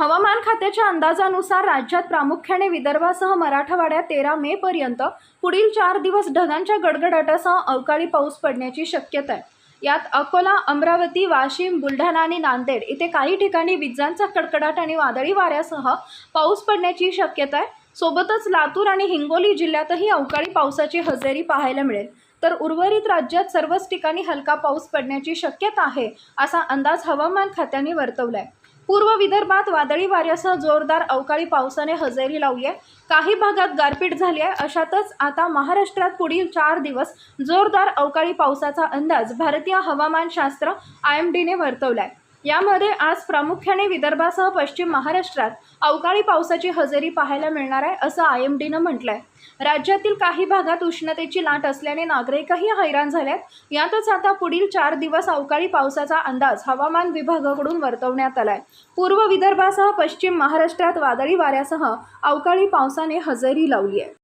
हवामान खात्याच्या अंदाजानुसार राज्यात प्रामुख्याने विदर्भासह मराठवाड्यात तेरा मे पर्यंत पुढील चार दिवस ढगांच्या गडगडाटासह अवकाळी पाऊस पडण्याची शक्यता आहे. यात अकोला अमरावती वाशिम बुलढाणा आणि नांदेड इथे काही ठिकाणी विजांचा कडकडाट आणि वादळी वाऱ्यासह पाऊस पडण्याची शक्यता आहे. सोबतच लातूर आणि हिंगोली जिल्ह्यातही अवकाळी पावसाची हजेरी पाहायला मिळेल. तर उर्वरित राज्यात सर्वच ठिकाणी हलका पाऊस पडण्याची शक्यता आहे असा अंदाज हवामान खात्याने वर्तवला आहे पूर्व विदर्भात वादळी वाऱ्यासह जोरदार अवकाळी पावसाने हजेरी लावली आहे काही भागात गारपीट झाली आहे अशातच आता महाराष्ट्रात पुढील चार दिवस जोरदार अवकाळी पावसाचा अंदाज भारतीय हवामानशास्त्र आय एम डीने वर्तवला आहे यामध्ये आज प्रामुख्याने विदर्भासह पश्चिम महाराष्ट्रात अवकाळी पावसाची हजेरी पाहायला मिळणार आहे असं आय एम डीनं म्हटलं आहे राज्यातील काही भागात उष्णतेची लाट असल्याने नागरिकही हैराण झालेत. यातच आता पुढील चार दिवस अवकाळी पावसाचा अंदाज हवामान विभागाकडून वर्तवण्यात आला आहे पूर्व विदर्भासह पश्चिम महाराष्ट्रात वादळी वाऱ्यासह अवकाळी पावसाने हजेरी लावली आहे